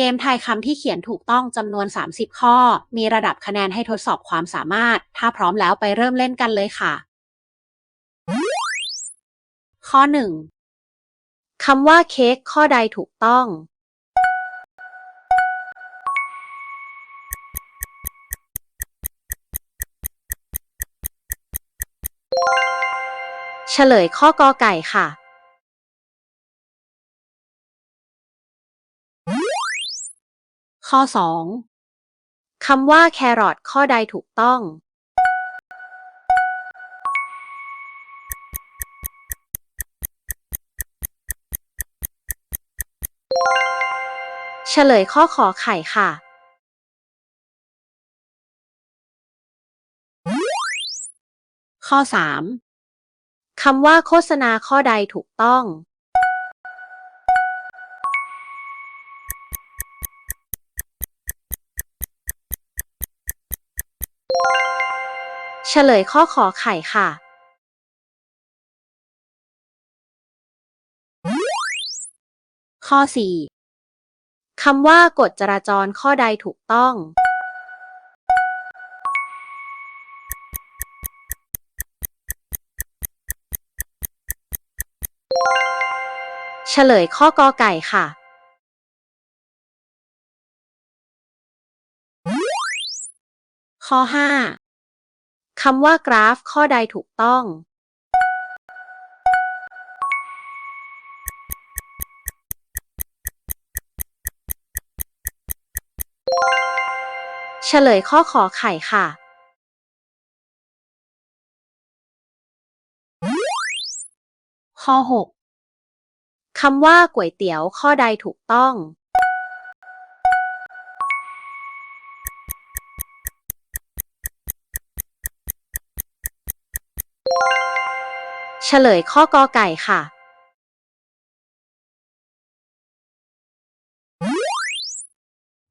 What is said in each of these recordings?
เกมทายคำที่เขียนถูกต้องจำนวน 30 ข้อ มีระดับคะแนนให้ทดสอบความสามารถ ถ้าพร้อมแล้วไปเริ่มเล่นกันเลยค่ะ ข้อ 1 คำว่าเค้กข้อใดถูกต้อง เฉลยข้อกอไก่ค่ะ ข้อ 2คำว่าแครอทข้อใดถูกต้อง เฉลยข้อขอไข่ค่ะ ข้อ 3คำว่าโฆษณาข้อใดถูกต้อง เฉลยข้อขอไข่ค่ะ ข้อ 4 คำว่ากฎจราจรข้อใดถูกต้อง เฉลยข้อกอไก่ค่ะ ข้อ 5 คำว่ากราฟข้อใดถูกต้อง เฉลยข้อขอไข่ค่ะ ข้อ 6คำว่าก๋วยเตี๋ยวข้อใดถูกต้อง เฉลยข้อกอไก่ค่ะ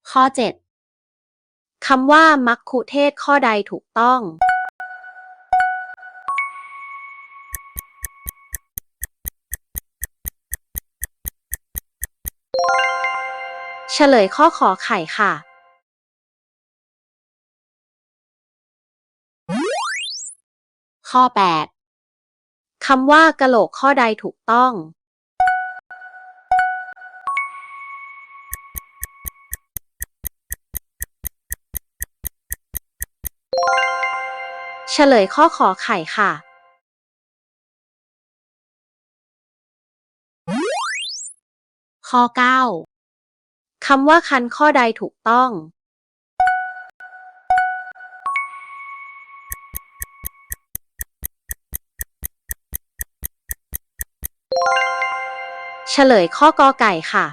ข้อ 7 คำว่า มัคคุเทศข้อใดถูกต้อง เฉลยข้อขอไข่ค่ะ ข้อ 8 คำว่ากะโหลกข้อใดถูกต้องเฉลยข้อขอไข่ค่ะ ข้อ 9 คำว่าคันข้อใดถูกต้อง ฉลยข้อกอไก่ค่ะ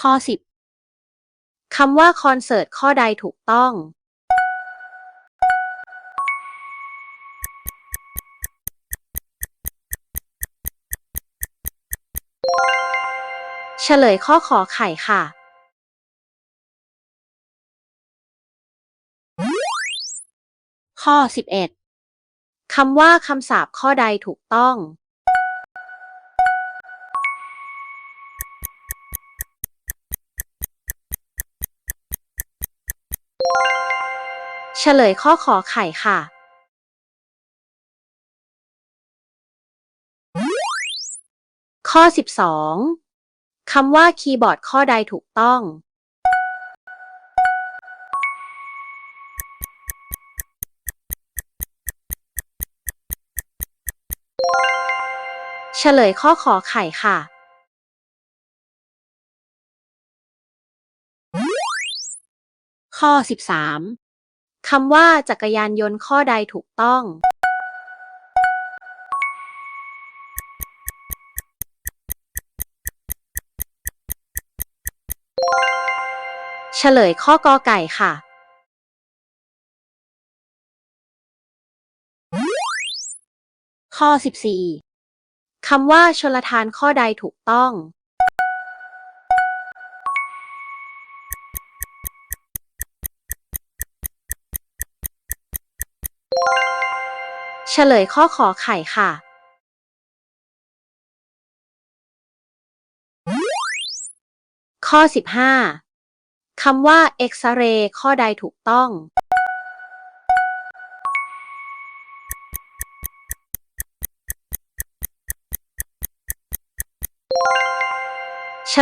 ข้อ 10 คำว่าคอนเสิร์ตข้อใดถูกต้อง เฉลยข้อขอไข่ค่ะ ข้อ 11 คำว่าคำสาปข้อใดถูกต้อง เฉลยข้อขอไข่ค่ะ ข้อ 12 คำว่าคีย์บอร์ดข้อใดถูกต้อง เฉลยข้อขอไข่ค่ะ ข้อ 13 คำว่าจักรยานยนต์ข้อใดถูกต้อง เฉลยข้อกอไก่ค่ะ ข้อ 14 คำว่าชนละทานข้อใดถูกต้อง เฉลยข้อขอไข่ค่ะ ข้อ 15คำว่าเอ็กซเรย์ข้อใดถูกต้อง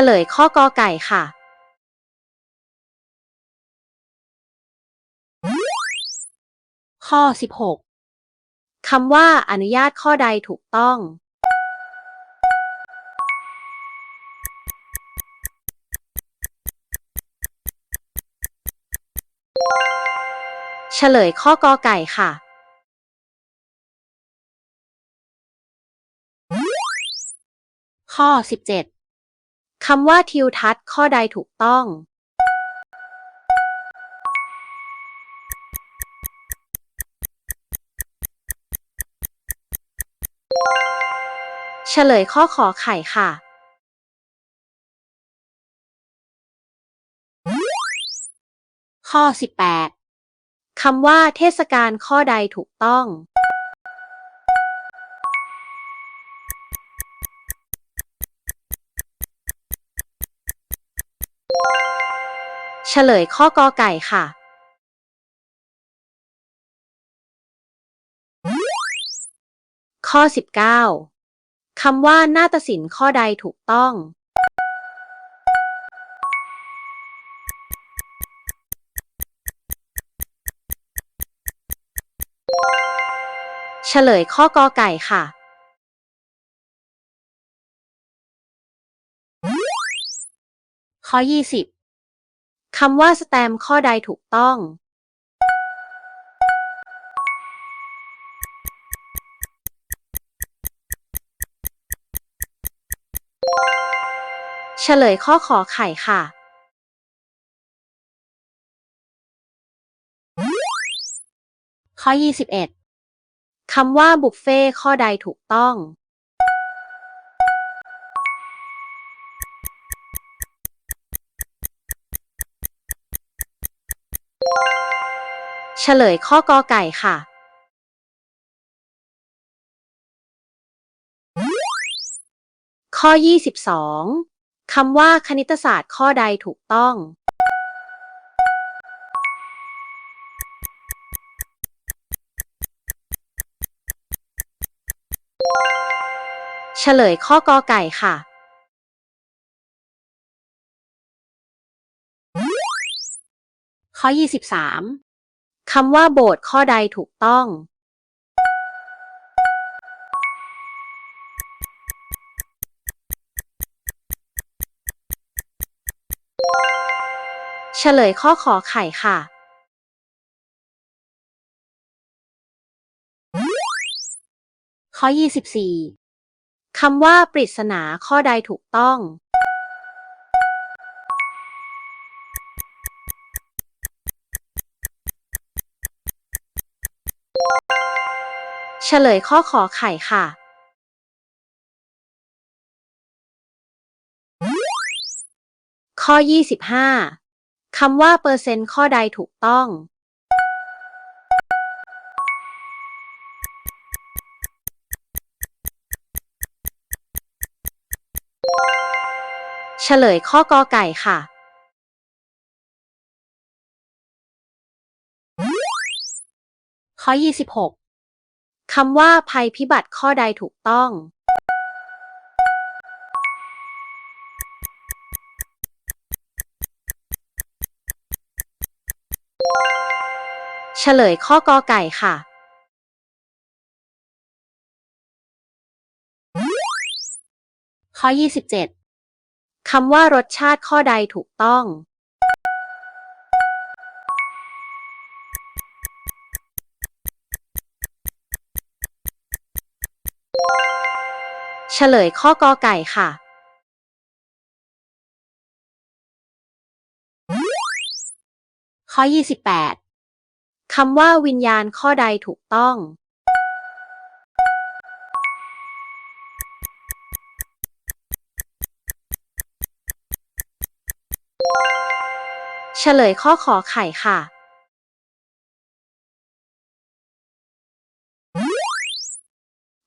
ลยข้อกอไก่ค่ะข้อ 16 คำว่าอนุญาตข้อใดถูกต้อง เฉลยข้อกอไก่ค่ะ ข้อ 17 คำว่าทิวทัศน์ข้อใดถูกต้อง เฉลยข้อขอไข่ค่ะ ข้อ 18คำว่าเทศกาลข้อใดถูกต้อง ฉลยข้อกอไก่ค่ะข้อ 19 คำว่านาฏศิลป์ข้อใดถูกต้อง เฉลยข้อกอไก่ค่ะ ข้อ 20 คำว่าสแตมข้อใดถูกต้อง เฉลยข้อขอไข่ค่ะ ข้อ 21คำว่าบุฟเฟ่ข้อใดถูกต้อง ฉลยข้อกอไก่ค่ะ ข้อ 22 คำว่าคณิตศาสตร์ข้อใดถูกต้อง เฉลยข้อกอไก่ค่ะข้อ 23ำว่าโบสถ์ข้อใดถูกต้อง เฉลยข้อขอไข่ค่ะ ข้อ 24คำว่าปริศนาข้อใดถูกต้อง เฉลยข้อขอไข่ค่ะ ข้อ 25 คำว่าเปอร์เซ็นต์ข้อใดถูกต้อง เฉลยข้อกอไก่ค่ะข้อ26 คำว่าภัยพิบัติข้อใดถูกต้อง เฉลยข้อกอไก่ค่ะ ข้อ 27 คำว่ารสชาติข้อใดถูกต้อง เฉลยข้อกอไก่ค่ะ ข้อ 28คำว่าวิญญาณข้อใดถูกต้อง เฉลยข้อขอไข่ค่ะ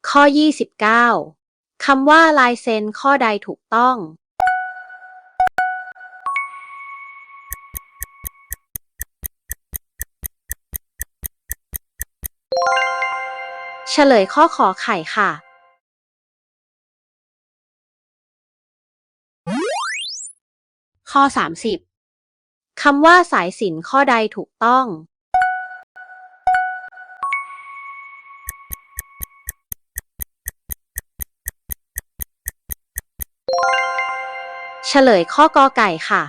ข้อ 29 คำว่าลายเซ็นข้อใดถูกต้อง เฉลยข้อขอไข่ค่ะ ข้อ 30 คำว่าสายสินข้อใดถูกต้อง เฉลยข้อกอไก่ค่ะ